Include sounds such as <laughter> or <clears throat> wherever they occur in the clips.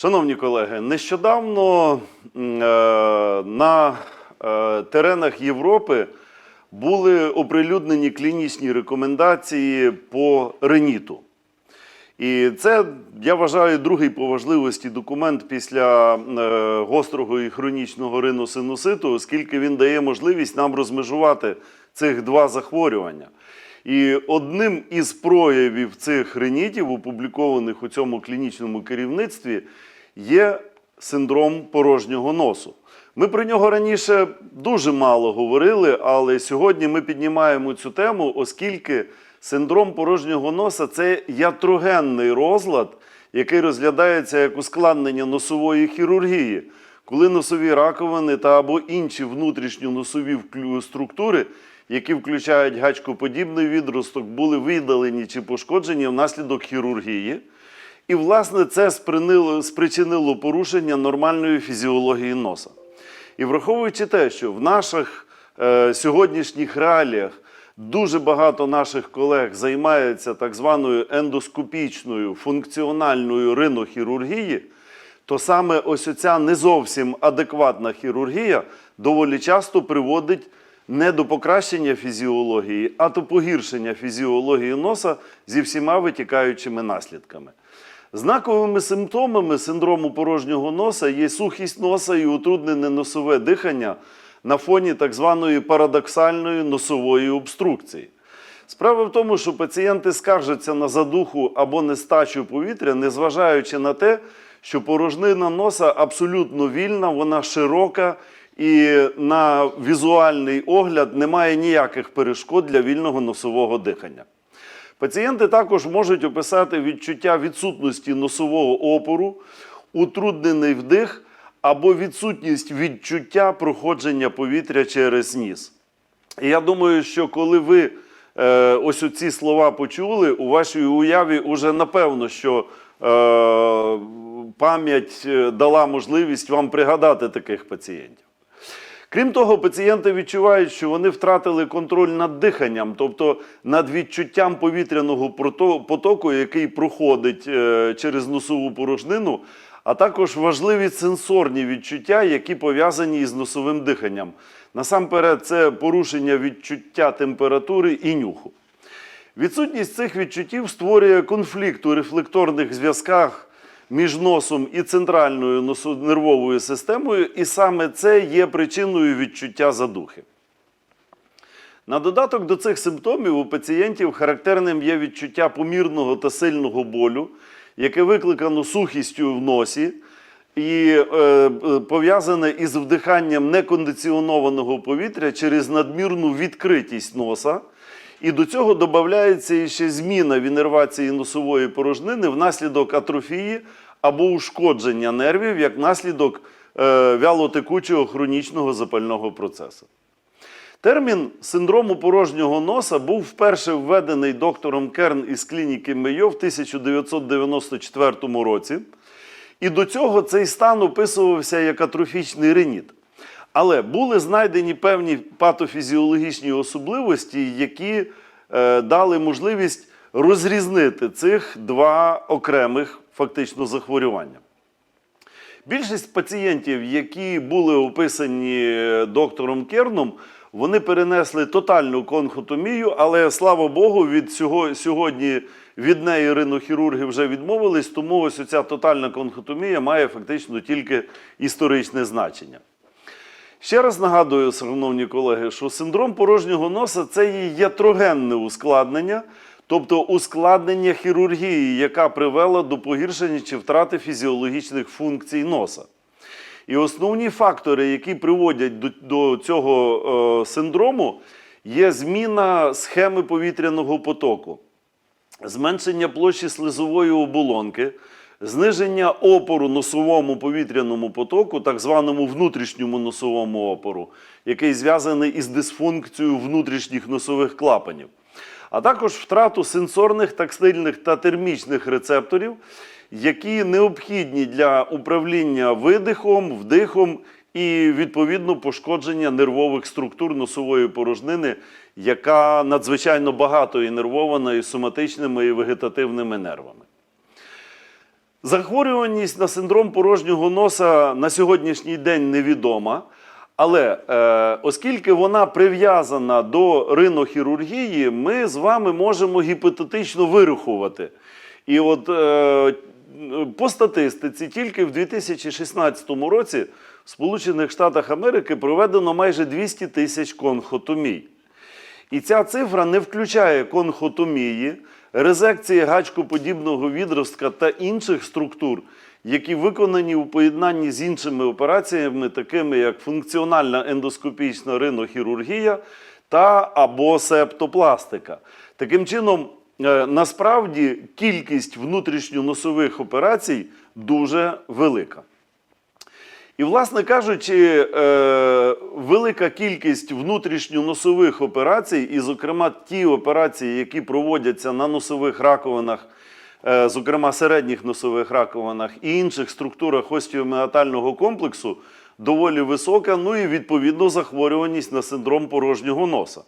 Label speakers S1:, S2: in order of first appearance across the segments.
S1: Шановні колеги, нещодавно е, на е, теренах Європи були оприлюднені клінічні рекомендації по реніту. І це, я вважаю, другий по важливості документ після е, гострого і хронічного рину синуситу, оскільки він дає можливість нам розмежувати цих два захворювання. І одним із проявів цих ринітів, опублікованих у цьому клінічному керівництві, є синдром порожнього носу. Ми про нього раніше дуже мало говорили, але сьогодні ми піднімаємо цю тему, оскільки синдром порожнього носа це ятрогенний розлад, який розглядається як ускладнення носової хірургії, коли носові раковини та або інші внутрішньоносові структури, які включають гачкоподібний відросток, були видалені чи пошкоджені внаслідок хірургії. І, власне, це спричинило порушення нормальної фізіології носа. І враховуючи те, що в наших е, сьогоднішніх реаліях дуже багато наших колег займаються так званою ендоскопічною функціональною ринохірургії, то саме ось оця не зовсім адекватна хірургія доволі часто приводить не до покращення фізіології, а до погіршення фізіології носа зі всіма витікаючими наслідками. Знаковими симптомами синдрому порожнього носа є сухість носа і утруднене носове дихання на фоні так званої парадоксальної носової обструкції. Справа в тому, що пацієнти скаржаться на задуху або нестачу повітря, незважаючи на те, що порожнина носа абсолютно вільна, вона широка і на візуальний огляд немає ніяких перешкод для вільного носового дихання. Пацієнти також можуть описати відчуття відсутності носового опору, утруднений вдих або відсутність відчуття проходження повітря через ніс. І я думаю, що коли ви е, ось оці слова почули, у вашій уяві вже напевно, що е, пам'ять е, дала можливість вам пригадати таких пацієнтів. Крім того, пацієнти відчувають, що вони втратили контроль над диханням, тобто над відчуттям повітряного потоку, який проходить е, через носову порожнину, а також важливі сенсорні відчуття, які пов'язані із носовим диханням. Насамперед, це порушення відчуття температури і нюху. Відсутність цих відчуттів створює конфлікт у рефлекторних зв'язках між носом і центральною носонервовою системою, і саме це є причиною відчуття задухи. На додаток до цих симптомів у пацієнтів характерним є відчуття помірного та сильного болю, яке викликано сухістю в носі і е, е, пов'язане із вдиханням некондиціонованого повітря через надмірну відкритість носа. І до цього додається ще зміна в інервації носової порожнини внаслідок атрофії або ушкодження нервів як наслідок е, вялотекучого хронічного запального процесу. Термін синдрому порожнього носа був вперше введений доктором Керн із клініки Мейо в 1994 році. І до цього цей стан описувався як атрофічний реніт. Але були знайдені певні патофізіологічні особливості, які е, дали можливість розрізнити цих два окремих фактично захворювання. Більшість пацієнтів, які були описані е, доктором Керном, вони перенесли тотальну конхотомію, але слава Богу, від цього, сьогодні від неї ринохірурги вже відмовились, тому ось ця тотальна конхотомія має фактично тільки історичне значення. Ще раз нагадую, шановні колеги, що синдром порожнього носа це є ятрогенне ускладнення, тобто ускладнення хірургії, яка привела до погіршення чи втрати фізіологічних функцій носа. І основні фактори, які приводять до, до цього е, синдрому, є зміна схеми повітряного потоку, зменшення площі слизової оболонки, зниження опору носовому повітряному потоку, так званому внутрішньому носовому опору, який зв'язаний із дисфункцією внутрішніх носових клапанів, а також втрату сенсорних, тактильних та термічних рецепторів, які необхідні для управління видихом, вдихом і відповідно пошкодження нервових структур носової порожнини, яка надзвичайно багато інервована і соматичними і вегетативними нервами. Захворюваність на синдром порожнього носа на сьогоднішній день невідома. Але е, оскільки вона прив'язана до ринохірургії, ми з вами можемо гіпотетично вирахувати. І от е, по статистиці, тільки в 2016 році в Сполучених Штатах Америки проведено майже 200 тисяч конхотомій. І ця цифра не включає конхотомії, резекції гачкоподібного відростка та інших структур, які виконані у поєднанні з іншими операціями, такими як функціональна ендоскопічна ринохірургія та або септопластика. Таким чином, е, насправді кількість внутрішньоносових операцій дуже велика. І, власне кажучи, е, велика кількість внутрішньоносових операцій, і, зокрема, ті операції, які проводяться на носових раковинах, е, зокрема середніх носових раковинах і інших структурах остеоміатального комплексу, доволі висока, ну і відповідно захворюваність на синдром порожнього носа.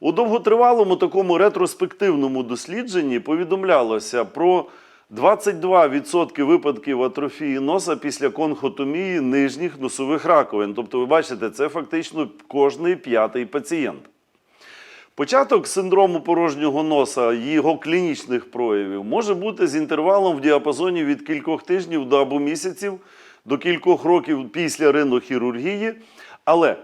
S1: У довготривалому такому ретроспективному дослідженні повідомлялося про 22% випадків атрофії носа після конхотомії нижніх носових раковин. Тобто, ви бачите, це фактично кожний п'ятий пацієнт. Початок синдрому порожнього носа і його клінічних проявів може бути з інтервалом в діапазоні від кількох тижнів до або місяців до кількох років після ринохірургії. Але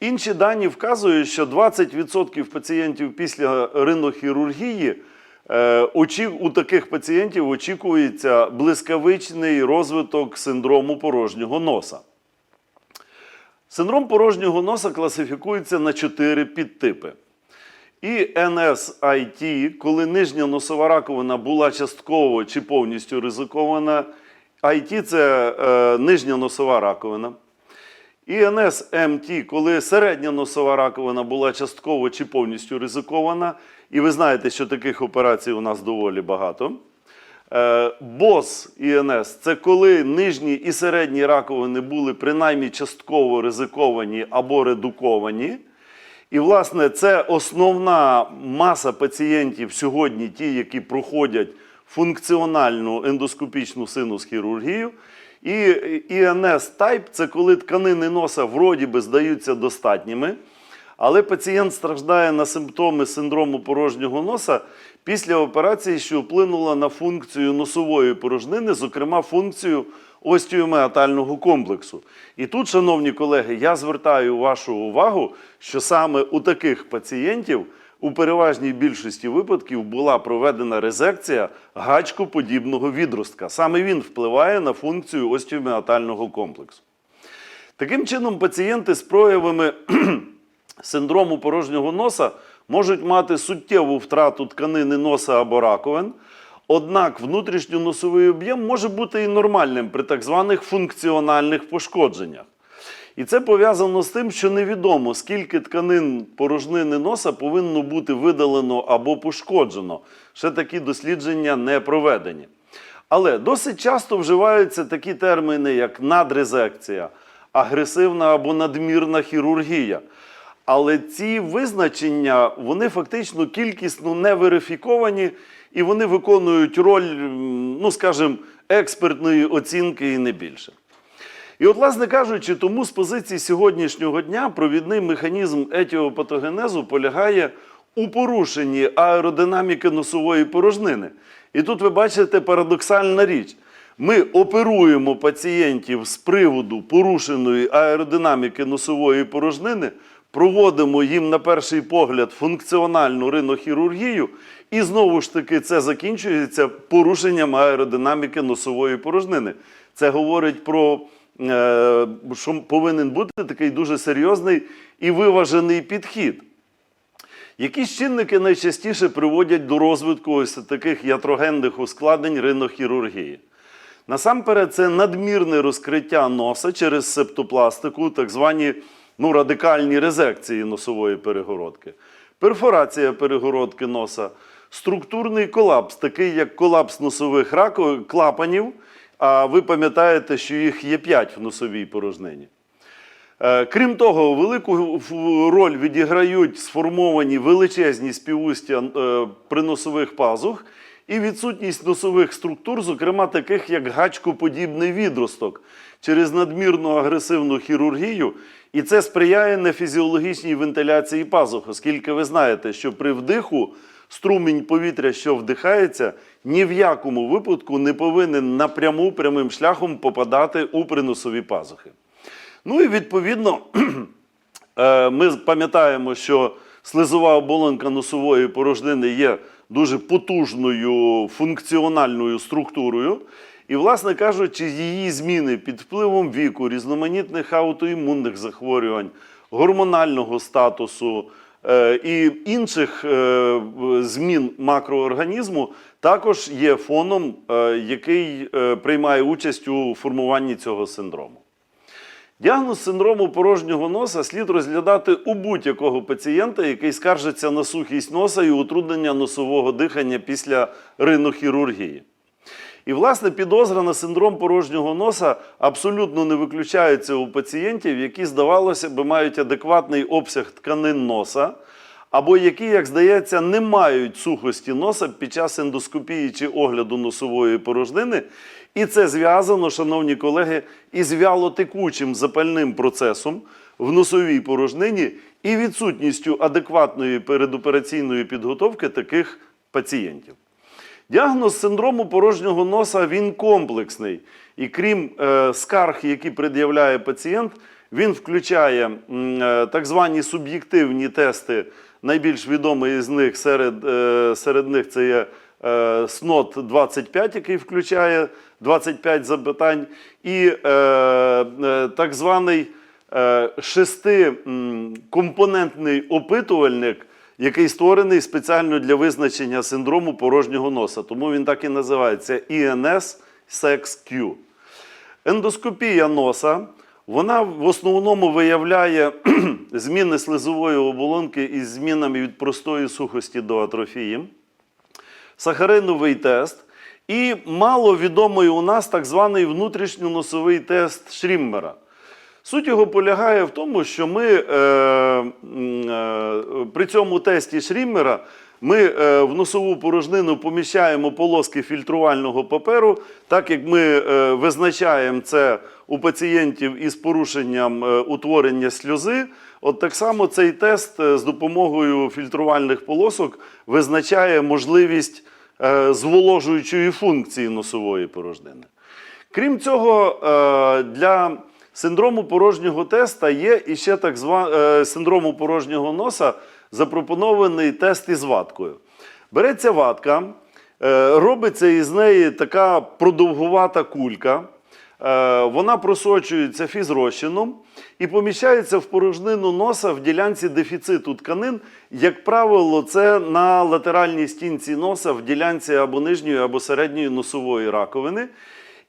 S1: інші дані вказують, що 20% пацієнтів після ринохірургії у таких пацієнтів очікується блискавичний розвиток синдрому порожнього носа. Синдром порожнього носа класифікується на чотири підтипи. І NSIT, коли нижня носова раковина була частково чи повністю ризикована. IT – це е, нижня носова раковина. І NSMT, коли середня носова раковина була частково чи повністю ризикована. І ви знаєте, що таких операцій у нас доволі багато. Е, BOS ІНС це коли нижні і середні раковини були принаймні частково ризиковані або редуковані. І, власне, це основна маса пацієнтів сьогодні, ті, які проходять функціональну ендоскопічну синус-хірургію. І ІНС тайп це коли тканини носа вроді би здаються достатніми, але пацієнт страждає на симптоми синдрому порожнього носа після операції, що вплинула на функцію носової порожнини, зокрема функцію остеоміатального комплексу. І тут, шановні колеги, я звертаю вашу увагу, що саме у таких пацієнтів у переважній більшості випадків була проведена резекція гачкоподібного відростка. Саме він впливає на функцію остеоміатального комплексу. Таким чином, пацієнти з проявами <clears throat> синдрому порожнього носа можуть мати суттєву втрату тканини носа або раковин. Однак внутрішньоносовий об'єм може бути і нормальним при так званих функціональних пошкодженнях. І це пов'язано з тим, що невідомо, скільки тканин порожнини носа повинно бути видалено або пошкоджено. Ще такі дослідження не проведені. Але досить часто вживаються такі терміни, як надрезекція, агресивна або надмірна хірургія. Але ці визначення вони фактично кількісно не верифіковані і вони виконують роль, ну скажімо, експертної оцінки і не більше. І, от, власне кажучи, тому з позиції сьогоднішнього дня провідний механізм етіопатогенезу полягає у порушенні аеродинаміки носової порожнини. І тут ви бачите парадоксальна річ. Ми оперуємо пацієнтів з приводу порушеної аеродинаміки носової порожнини, проводимо їм на перший погляд функціональну ринохірургію, і знову ж таки це закінчується порушенням аеродинаміки носової порожнини. Це говорить про е, що повинен бути такий дуже серйозний і виважений підхід. Які чинники найчастіше приводять до розвитку ось таких ятрогенних ускладнень ринохірургії? Насамперед, це надмірне розкриття носа через септопластику, так звані ну, радикальні резекції носової перегородки, перфорація перегородки носа, структурний колапс, такий як колапс носових клапанів. А ви пам'ятаєте, що їх є 5 в носовій порожнині. Е, Крім того, велику роль відіграють сформовані величезні співустя е, приносових пазух, і відсутність носових структур, зокрема таких як гачкоподібний відросток, через надмірну агресивну хірургію. І це сприяє нефізіологічній вентиляції пазух, оскільки ви знаєте, що при вдиху струмінь повітря, що вдихається, ні в якому випадку не повинен напряму прямим шляхом попадати у приносові пазухи. Ну і відповідно, <clears throat> е, ми пам'ятаємо, що слизова оболонка носової порожнини є дуже потужною функціональною структурою. І, власне кажучи, її зміни під впливом віку, різноманітних аутоімунних захворювань, гормонального статусу е, і інших е, змін макроорганізму також є фоном, е, який е, приймає участь у формуванні цього синдрому. Діагноз синдрому порожнього носа слід розглядати у будь-якого пацієнта, який скаржиться на сухість носа і утруднення носового дихання після ринохірургії. І, власне, підозра на синдром порожнього носа абсолютно не виключається у пацієнтів, які, здавалося б, мають адекватний обсяг тканин носа, або які, як здається, не мають сухості носа під час ендоскопії чи огляду носової порожнини. І це зв'язано, шановні колеги, із вялотекучим запальним процесом в носовій порожнині і відсутністю адекватної передопераційної підготовки таких пацієнтів. Діагноз синдрому порожнього носа він комплексний. І крім е, скарг, які пред'являє пацієнт, він включає е, так звані суб'єктивні тести. Найбільш відомий з них серед, е, серед них це є е, SNOT 25, який включає 25 запитань, і е, е, так званий е, шестикомпонентний опитувальник, який створений спеціально для визначення синдрому порожнього носа. Тому він так і називається INS SEX-Q. Ендоскопія носа вона в основному виявляє <clears throat> зміни слизової оболонки із змінами від простої сухості до атрофії, сахариновий тест і маловідомий у нас так званий внутрішньоносовий тест Шріммера. Суть його полягає в тому, що ми е, е, при цьому тесті Шріммера ми е, в носову порожнину поміщаємо полоски фільтрувального паперу, так як ми е, визначаємо це у пацієнтів із порушенням е, утворення сльози. От так само цей тест з допомогою фільтрувальних полосок визначає можливість зволожуючої функції носової порожнини. Крім цього, для синдрому порожнього теста є і ще так званий синдрому порожнього носа запропонований тест із ваткою. Береться ватка, е, робиться із неї така продовгувата кулька. Е, Вона просочується фізрозчином і поміщається в порожнину носа в ділянці дефіциту тканин. Як правило, це на латеральній стінці носа в ділянці або нижньої, або середньої носової раковини.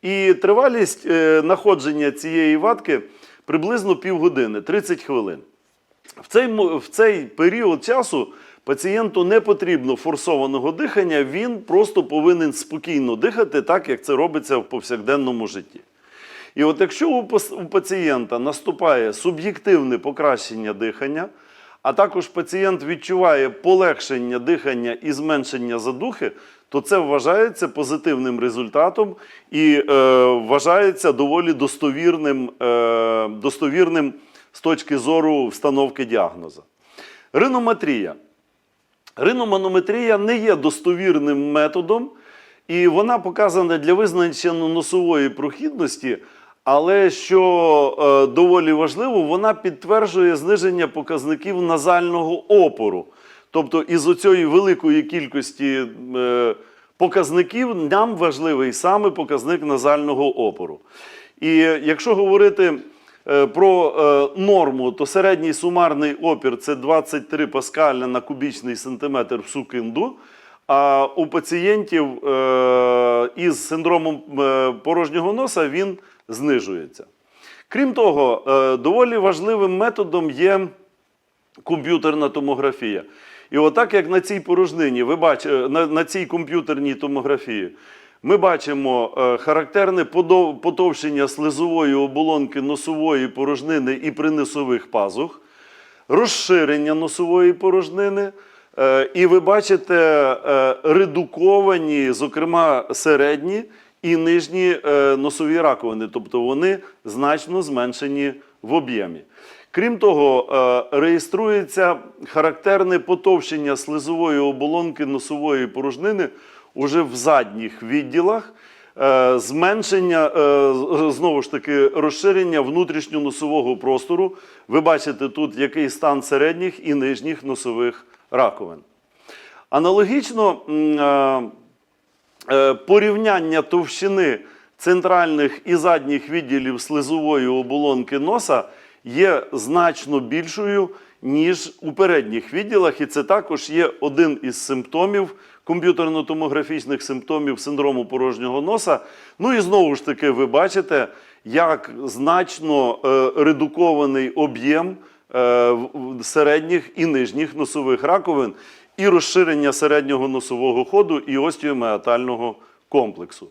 S1: І тривалість е, находження цієї ватки приблизно півгодини, 30 хвилин. В цей, в цей період часу пацієнту не потрібно форсованого дихання, він просто повинен спокійно дихати, так як це робиться в повсякденному житті. І от якщо у пацієнта наступає суб'єктивне покращення дихання, а також пацієнт відчуває полегшення дихання і зменшення задухи, то це вважається позитивним результатом і е, вважається доволі достовірним, е, достовірним з точки зору встановки діагноза. Ринометрія. Риноманометрія не є достовірним методом, і вона показана для визначення носової прохідності, але що е, доволі важливо, вона підтверджує зниження показників назального опору. Тобто, із оцієї великої кількості е, показників нам важливий саме показник назального опору. І якщо говорити е, про е, норму, то середній сумарний опір це 23 паскаля на кубічний сантиметр в сукинду. А у пацієнтів е, із синдромом е, порожнього носа він знижується. Крім того, е, доволі важливим методом є комп'ютерна томографія. І отак, як на цій порожнині, ви бачите, на, на цій комп'ютерній томографії, ми бачимо е, характерне подов- потовщення слизової оболонки носової порожнини і приносових пазух, розширення носової порожнини, Е, І ви бачите е, редуковані, зокрема, середні і нижні е, носові раковини, тобто вони значно зменшені в об'ємі. Крім того, е, реєструється характерне потовщення слизової оболонки носової порожнини уже в задніх відділах, е, зменшення, е, знову ж таки, розширення внутрішньоносового простору. Ви бачите тут, який стан середніх і нижніх носових раковин. Аналогічно порівняння товщини центральних і задніх відділів слизової оболонки носа є значно більшою, ніж у передніх відділах, і це також є один із симптомів комп'ютерно-томографічних симптомів синдрому порожнього носа. Ну і знову ж таки, ви бачите, як значно е, редукований об'єм е, середніх і нижніх носових раковин і розширення середнього носового ходу і остеомеатального комплексу.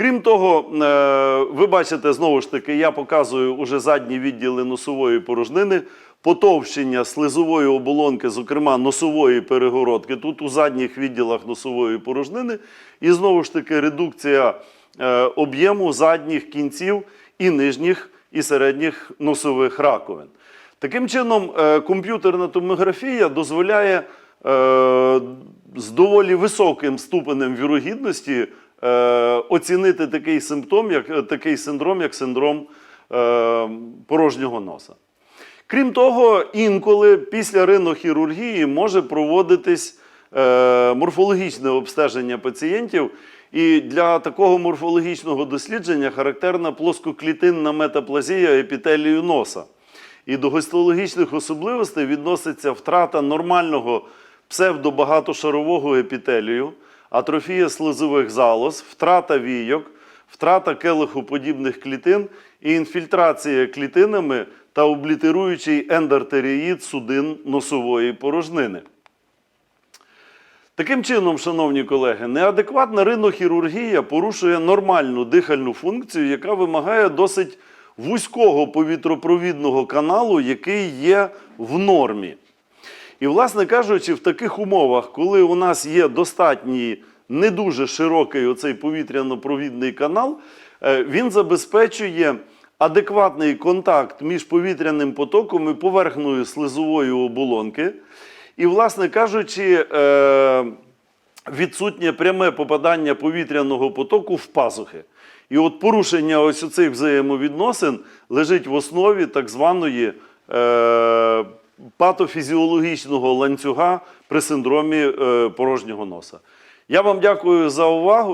S1: Крім того, е, ви бачите, знову ж таки, я показую уже задні відділи носової порожнини, потовщення слизової оболонки, зокрема носової перегородки, тут у задніх відділах носової порожнини, і знову ж таки редукція е, об'єму задніх кінців і нижніх і середніх носових раковин. Таким чином, е, комп'ютерна томографія дозволяє з доволі високим ступенем вірогідності оцінити такий симптом, як е, такий синдром, як синдром е, порожнього носа. Крім того, інколи після ринохірургії може проводитись е, морфологічне обстеження пацієнтів. І для такого морфологічного дослідження характерна плоскоклітинна метаплазія епітелію носа. І до гістологічних особливостей відноситься втрата нормального псевдобагатошарового епітелію, атрофія слизових залоз, втрата війок, втрата келихоподібних клітин і інфільтрація клітинами та облітеруючий ендартеріїд судин носової порожнини. Таким чином, шановні колеги, неадекватна ринохірургія порушує нормальну дихальну функцію, яка вимагає досить вузького повітропровідного каналу, який є в нормі. І, власне кажучи, в таких умовах, коли у нас є достатній не дуже широкий оцей повітряно-провідний канал, е, він забезпечує адекватний контакт між повітряним потоком і поверхнею слизової оболонки. І, власне кажучи, е, відсутнє пряме попадання повітряного потоку в пазухи. І от порушення ось цих взаємовідносин лежить в основі так званої е, патофізіологічного ланцюга при синдромі е, порожнього носа. Я вам дякую за увагу.